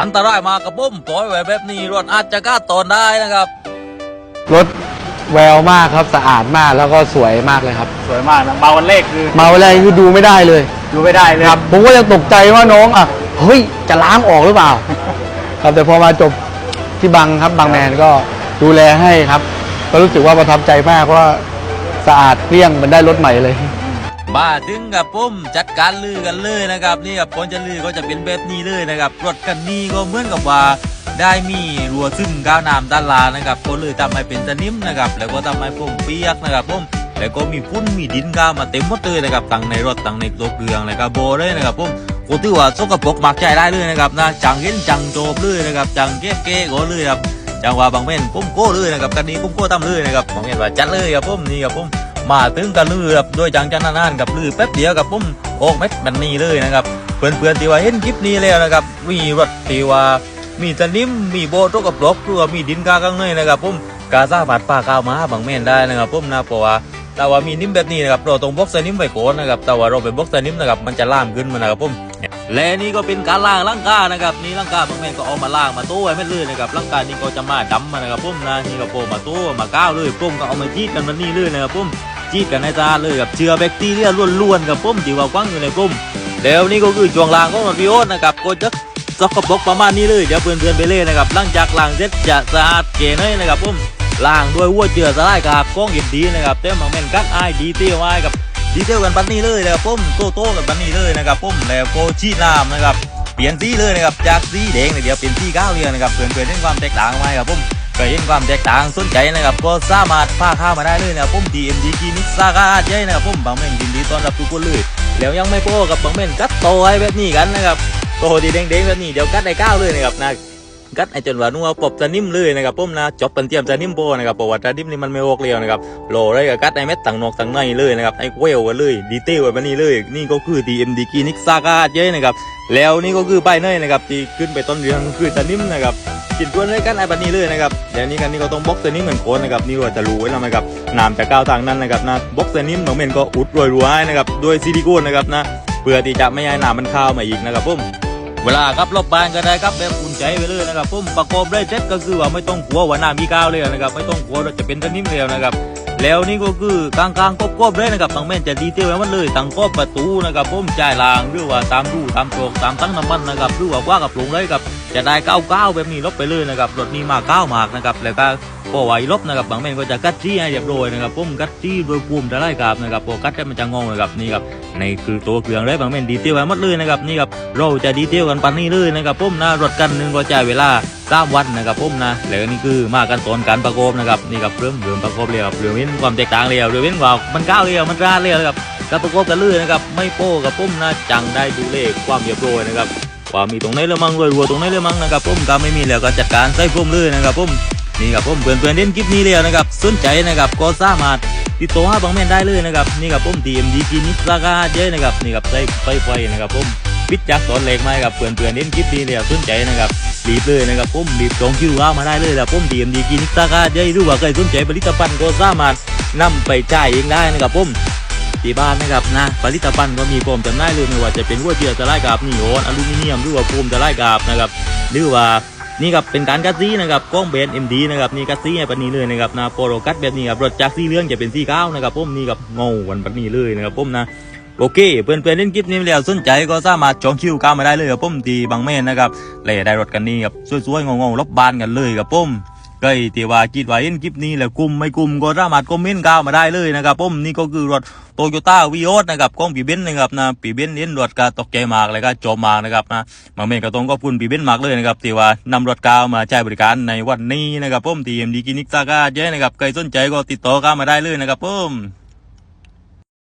อันตรายมากกับผมปล่อยไว้แบบนี้รถอาจจะกล้าตอนได้นะครับ รถแววมากครับสะอาดมากแล้วก็สวยมากเลยครับ สวยมากนะมาวันเลขคือเมาอะไรคือดูไม่ได้เลยดูไม่ได้เลยครับผมก็ยังตกใจว่าน้องอะเฮ้ยจะล้างออกหรือเปล่า ครับแต่พอมาจบที่บังครับบางแมนก็ดูแลให้ครับ ก็รู้สึกว่าประทับใจมากว่าสะอาดเกลี้ยงเหมันได้รถใหม่เลย มาถึงกับผมจัดการลือกันเลยนะครับนี่กับคนจะลือก็จะเป็นแบบนี้เลยนะครับรถคันนี้ก็เหมือนกับว่าได้มีรัวซึ่งก้าวน้ำด้านลางนะครับก็เลยทำให้เป็นสนิมนะครับแล้วก็ทำให้ผมเปียกนะครับผมแล้วก็มีฝุ่นมีดินก้าวมาเต็มหมดเลยนะครับตั้งในรถตั้งในตัวเครื่องเลยครับโบเลยนะครับผมก็ถือว่าสกปรกมากใจได้เลยนะครับนะจังเห็นจังโจบเลยนะครับจังเก็บเก้ก็เลยครับจังว่าบางเม่นผมโก้เลยนะครับกันนี้ผมโก้ทำเลยนะครับบางเม่นว่าจัดเลยครับผมนี่ครับผม มาถึงกันลือครับโดยจังจันนานกับลือแป๊บเดียวกับผมโอกเม็ดมันนี่เลยนะครับเพื่อนๆที่ว่าเห็นคลิปนี้แล้วนะครับมีรถที่ว่ามีสนิมมีโบตกกับรบหรือว่ามีดินกาข้างในนะครับผมกาซาบาดปลาก้าวมาบางแม่นได้นะครับผมนะเพราะว่าแต่ว่ามีนิ่มแบบนี้นะครับเราต้องบล็อกสนิมไว้ก่อนนะครับแต่ว่าเราไปบล็อกสนิมนะครับมันจะล่ามขึ้นมานะครับผมและนี่ก็เป็นการล่างร่างกายนะครับนี่ร่างกายบางแม่นก็เอามาล่างมาตู้ไว้ไม่เลยนนะครับร่างกายนี่ก็จะมาดำมานะครับผมนะนี่ก็โปมาตู้มาก้าวเลยผมก็เอามาจีดกันมันนี่เลยนะครับผม จีดกันในตาเลยกับเชื้อแบคทีเรียล้วนๆกับผมที่ว่ากว้างอยู่ในกลุ่มแล้วนี่ก็คือช่วงล่างของรถวิโอตนะครับก็จะสกปรกประมาณนี้เลยเดี๋ยวเพื่อนๆไปเลยนะครับหลังจากล้างเสร็จจะสะอาดเก๋เลยนะครับผมล้างด้วยวัวเจือสลายกับกล้องเห็นดีนะครับเต็มบางแม่นกัดไอดีเตียวไอกับดีเตียวกันปันนี้เลยนะครับผมโตโต้กันปันนี้เลยนะครับผมแล้วก็ชีน้ำนะครับเปลี่ยนสีเลยนะครับจากสีแดงเนี่ยเดี๋ยวเปลี่ยนสีขาวเลยนะครับเพื่อนๆเห็นความแตกต่างไหมครับผม ใครเห็นความแตกต่างสนใจนะครับก็สามารถพาข้ามาได้เลยนะครับผม DMD คลินิกซากาใช่นะครับผมบางเม่นยินดีต้อนรับทุกคนเลยแล้วยังไม่พอกับบางเม่นกัดโตไว้แบบนี้กันนะครับโตดีเด้งๆแบบนี้เดี๋ยวกัดได้ก้าวเลยนะครับนะกัดไอจนว่านัวปบจะนิ่มเลยนะครับผมนะจบเป็นเตรียมจะนิ่มโบนะครับเพราะว่าจะนิ่มนี่มันไม่โอกเลียวนะครับโหลเลยกับกัดไอเม็ดต่างนอกต่างในเลยนะครับไอเวลกันเลยดีเทลแบบนี้เลย นี่ก็คือ DMD คลินิกซากาใช่นะครับแล้วนี่ก็คือป้ายเนยนะครับที่ขึ้นไปต้นเรืองคือจะนิ่มนะครับ กินตัวด้วยกันไอ้บันนี้เลยนะครับเดี๋ยวนี้กันนี่ก็ต้องบล็อกตัวนี้เหมือนโคนนะครับนี่เราจะรู้ไว้แล้วนะครับน้ำจะก้าวทางนั้นนะครับนะบล็อกตัวนี้เหมือนเมนก็อุดรวยรวยนะครับด้วยซิลิโคนนะครับนะเพื่อที่จะไม่ให้น้ำมันเข้ามาอีกนะครับผมเวลาครับรอบบ้านก็ได้ครับแบบอุ่นใจไปเลยนะครับผมประกอบด้วยเซ็ตก็คือว่าไม่ต้องกลัวว่าน้ำมีก้าวเลยนะครับไม่ต้องกลัวเราจะเป็นตัวนิ่มเลยนะครับแล้วนี่ก็คือกลางๆกบๆเลยนะครับบางแม่นจะดีเทลไว้มันเลยตั้งกบประตูนะครับผมจ่ายลางหรือว่าตามรูตามโตรกตามตั้งน้ำมันนะครับหรือว่าว่ากับหลงเลยครับ จะได้ก้าวก้าแบบนี้ลบไปเลยนะครับรถนี้มาก้าวมากนะครับแล้วก็พอไหวลบนะครับบางแม่นก็จะกัดจี้ห้เรียบร้อยนะครับผมกัดจี้โดยภูมิจะไล่กับนะครับพอกัดได้มันจะงงนะครับนี่ครับในคือตัวเครื่องเลยบางแม่นดีเทลไว้หมดเลยนะครับนี่ครับเราจะดีเทลกันปันนี้เลยนะครับผมนะรถกันหนึ่งก็จ่ายเวลาสามวันนะครับผมนะแล้วนี่คือมากันตอนการประกอบนะครับนี่ครับเริ่มเริ่มประกอบเลยครับเริ่มเห็นความแตกต่างเลยครับเริ่มเห็นว่ามันก้าวเลยบมันราดเลยนะครับการประกอบกันเลยนะครับไม่โป้กับผมนะจังได้ดูเลขความเรียบร้อยนะครับ ว่ามีตรงไหนเรือมังรวยรัวตรงไหนเรือมังนะครับผมก็ไม่มีแล้วก็จัดการใส่ผมเลยนะครับผมนี่ครับผมเพื่อนเพื่อนเล่นคลิปนี้แล้วนะครับสนใจนะครับก็สามารถติดต่อหาบางแม่นได้เลยนะครับนี่ครับผม DMD คลินิกราคาเจ๊นะครับนี่ครับใส่ไฟไฟนะครับผมปิดจากตอนเล็กมาครับเพื่อนเพื่อนเล่นคลิปนี้แล้วสนใจนะครับรีบเลยนะครับผมรีบจองคิวเข้ามาได้เลยนะครับผม DMD คลินิกราคาเจ๊หรือว่าใครสนใจผลิตภัณฑ์ก็สามารถนำไปจ่ายเองได้นะครับผม ที่บ้านนะครับนะผลิตภัณฑ์ก็มีพร้อมจำหน่ายเลยไม่ว่าจะเป็นหัวเจือสลายกาบนี่โอนอลูมิเนียมหรือว่าโฟมสลายกาบนะครับหรือว่านี่ครับเป็นการกัดซีนะครับกล้องเบนเอ็มดีนะครับนี่กัดซีให้ปันนี้เลยนะครับนะโปรกัดแบบนี้ครับรถจากสีเหลืองจะเป็นสีขานะครับผมนี่กับเงาวันปันนี้เลยนะครับผมนะโอเค เพื่อนเพื่อนๆเล่นคลิปนี้แล้วสนใจก็สามารถจองคิวเข้ามาได้เลยครับผมที่บางแม่นนะครับเลยได้รถกันนี้ครับสวยๆงงๆรบบานกันเลยครับผม ใครที่ว่าคิดว่าเห็นคลิปนี้แล้วกลุ่มไม่กลุ่มก็สามารถคอมเมนต์ก้าวมาได้เลยนะครับผมนี่ก็คือรถโตโยต้าวีโอสนะครับของปีเบนซ์นะครับนะปีเบนซ์เห็นรถกาตกใจมากเลยก็จบมากนะครับนะบางเมนก็ต้องก็พุ่นปีเบนซ์มากเลยนะครับที่ว่านำรถก้าวมาใช้บริการในวันนี้นะครับผมทีเอ็มดีกินิกซาก้าเจ้นะครับใครสนใจก็ติดต่อก้าวมาได้เลยนะครับผม